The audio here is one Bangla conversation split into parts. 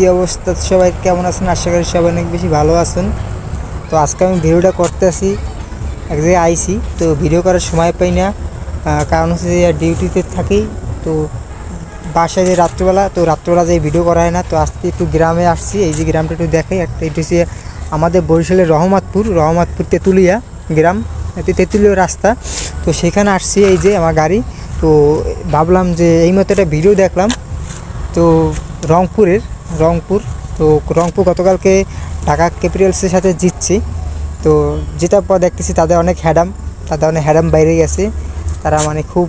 কী অবস্থা? সবাই কেমন আছেন? আশা করি সবাই অনেক বেশি ভালো আছেন। তো আজকে আমি ভিডিওটা করতে আসি এক জায়গায় আইসি। তো ভিডিও করার সময় পাই না। কারণ হচ্ছে যে ডিউটিতে থাকি। তো বাসায় যে রাত্রিবেলা, তো রাত্রিবেলা যে ভিডিও করা হয় না, তো আজকে একটু গ্রামে আসছি। এই যে গ্রামটা একটু দেখাই। একটা এটা হচ্ছে আমাদের বরিশালের রহমতপুর রহমতপুর তেঁতুলিয়া গ্রাম। তেঁতুলিয়া রাস্তা। তো সেখানে আসছি এই যে আমার গাড়ি। তো ভাবলাম যে এই মতো একটা ভিডিও দেখলাম। তো রংপুরের রংপুর। তো রংপুর গতকালকে ঢাকা ক্যাপিটালসের সাথে জিতছে। তো জেতার পর দেখতেছি তাদের অনেক হ্যাডাম, তাদের অনেক হ্যাডাম বাইরে গেছে তারা মানে খুব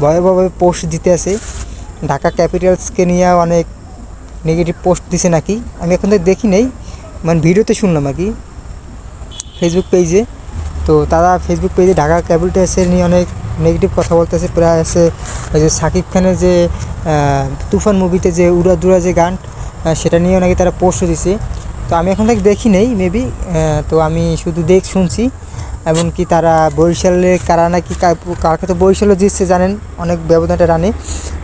ভয়াবহভাবে পোস্ট দিতে আছে। ঢাকা ক্যাপিটালসকে নিয়ে অনেক নেগেটিভ পোস্ট দিছে নাকি? আমি এখন তো দেখি নেই মানে ভিডিওতে শুনলাম আর কি। ফেসবুক পেজে তো তারা ফেসবুক পেজে ঢাকা ক্যাপিটালসের নিয়ে অনেক নেগেটিভ কথা বলতেছে। প্রায় আছে ওই যে সাকিব খানের যে তুফান মুভিতে যে উড়া দুরা যে গান সেটা নিয়েও নাকি তারা পোস্ট দিছে। তো আমি এখন থেকে দেখি নেই মেবি তো আমি শুধু দেখ শুনছি। এমনকি তারা বরিশালে কারা নাকি কা- কালকে তো বরিশালও জিতছে জানেন, অনেক ব্যবধানটা রানে।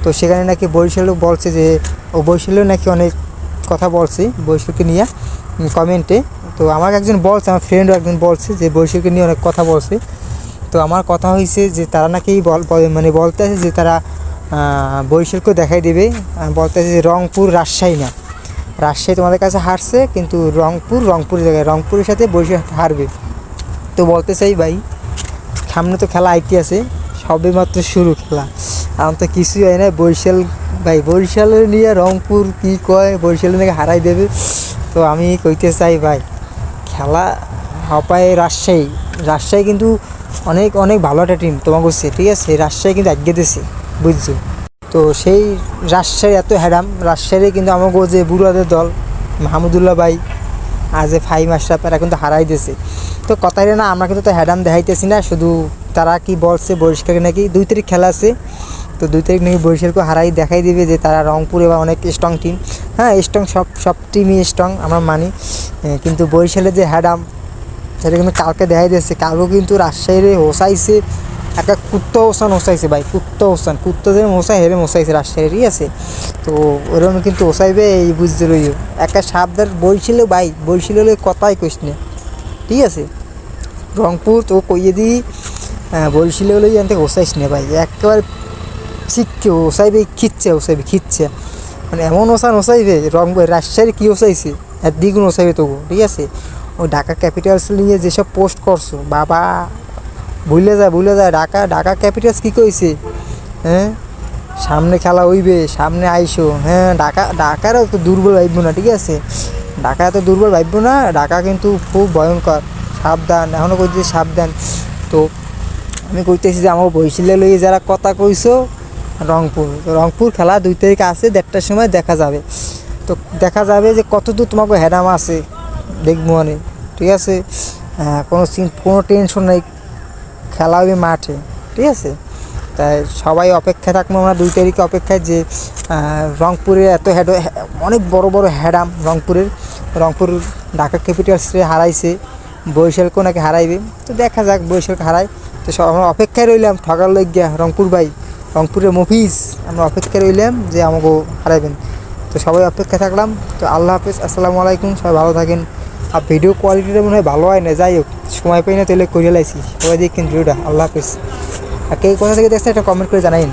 তো সেখানে নাকি বরিশালও বলছে যে, ও বরিশালেও নাকি অনেক কথা বলছে বরিশালকে নিয়ে কমেন্টে তো আমাকে একজন বলছে, আমার ফ্রেন্ডও একজন বলছে যে, বরিশালকে নিয়ে অনেক কথা বলছে। তো আমার কথা হয়েছে যে, তারা নাকি বল- মানে বলতে আছে যে, তারা আহ, দেখাই দেবে। আহ, বলতে আছে রংপুর রাজশাহী না। রাজশাহী তোমাদের কাছে হারছে কিন্তু রংপুর রংপুর জায়গায়। রংপুরের সাথে বৈশাখ হারবে। তো বলতে চাই ভাই সামনে তো খেলা আইতে আছে সবে মাত্র শুরু খেলা। আমার তো কিছুই হয় না বরিশাল ভাই বরিশালের নিয়ে রংপুর কি কয় বরিশালের নাকি হারাই দেবে। তো আমি কইতে চাই ভাই খেলা হপায় রাজশাহী। রাজশাহী কিন্তু অনেক অনেক ভালো একটা টিম তোমাকে ঠিক আছে? রাজশাহী কিন্তু আগে দিছে বুঝছ। তো সেই রাজশাহী এত হ্যাডাম রাজশাহী কিন্তু আমাকে যে বুড়াদের দল, মাহমুদুল্লাহ ভাই আর যে ফাই মাস্টার এরা কিন্তু হারাই দিয়েছে। তো কথাই না, আমরা কিন্তু তো হ্যাডাম দেখাইতেছি না, শুধু তারা কি বলছে বরিষ্কারকে নাকি, দুই তারিখ খেলা আছে। তো দুই তারিখ নাকি বরিশালকে হারাই দেখাই দিবে যে তারা রংপুর এবার অনেক স্ট্রং টিম হ্যাঁ স্ট্রং সব সব টিমই স্ট্রং আমরা মানি। কিন্তু বরিশালের যে হ্যাডাম সেটা কিন্তু কালকে দেখাই দিয়েছে। কালকেও কিন্তু রাজশাহীরে হোসাইছে একটা কুত্ত ওসান ওসাইছে ভাই, কুত্ত ওসান। কুত্ত হোসাই হেরে হোসাইছে রাজশাহী ঠিক আছে। তো ওরকম কিন্তু ওসাইবে, এই বুঝতে রইও। একটা সাবধান বইছিল ভাই বইছিল কথাই কইস না। ঠিক আছে? রংপুর তো কইয়ে দিই বলছিল হলে এনতে হোসাইস না ভাই। একেবারে শিখছে ওসাইবে খিচ্ছে ওসাইবে খিচ্ছে মানে এমন ওসান ওসাইবে, রং, রাজশাহীর কী ওসাইছে? আর দ্বিগুণ ওসাইবে তবু ঠিক আছে? ও ঢাকা ক্যাপিটালস নিয়ে যেসব পোস্ট করছ, বাবা ভুলে যায় ভুলে যায়। ঢাকা ঢাকা ক্যাপিটালস কী কইছে? হ্যাঁ? সামনে খেলা হইবে সামনে আইসো। হ্যাঁ ঢাকা ঢাকার তো দুর্বল ভাববো না ঠিক আছে? ঢাকা এত দুর্বল ভাববো না ঢাকা কিন্তু খুব ভয়ঙ্কর। সাবধান এখনও কইতেছি সাবধান। তো আমি কইতেছি যে আমার বইশিলে লইয়ে যারা কথা কইছো রংপুর। রংপুর খেলা দুই তারিখ আছে দেড়টার সময় দেখা যাবে। তো দেখা যাবে যে কতদূর তোমাকে হ্যাডাম আছে দেখব মানে ঠিক আছে? আহ, কোনো কোনো টেনশন নেই। খেলা হবে মাঠে ঠিক আছে? তাই সবাই অপেক্ষা থাকব আমরা দুই তারিখে অপেক্ষায় যে আহ, রংপুরে এত হেড অনেক বড় বড় হ্যাডাম রংপুরের রংপুর ঢাকা ক্যাপিটালসে হারাইছে বরিশালকেও নাকি হারাইবে তো দেখা যাক বরিশালকে হারাই তো সব আমরা অপেক্ষায় রইলাম ঠকার লইগিয়া রংপুর ভাই রংপুরের মফিজ আমরা অপেক্ষায় রইলাম যে আমাকে হারাইবেন। তো সবাই অপেক্ষায় থাকলাম তো আল্লাহ হাফেজ আসসালামু আলাইকুম সবাই ভালো থাকেন। আর ভিডিও কোয়ালিটিটা মনে হয় ভালো হয় না, যাই হোক, সময় পাই না তাহলে করে লাইছি। সবাই দেখেন ভিডিওটা আল্লাহ হাফিজ। আর কে কোথা থেকে দেখছেন একটা কমেন্ট করে জানাইন।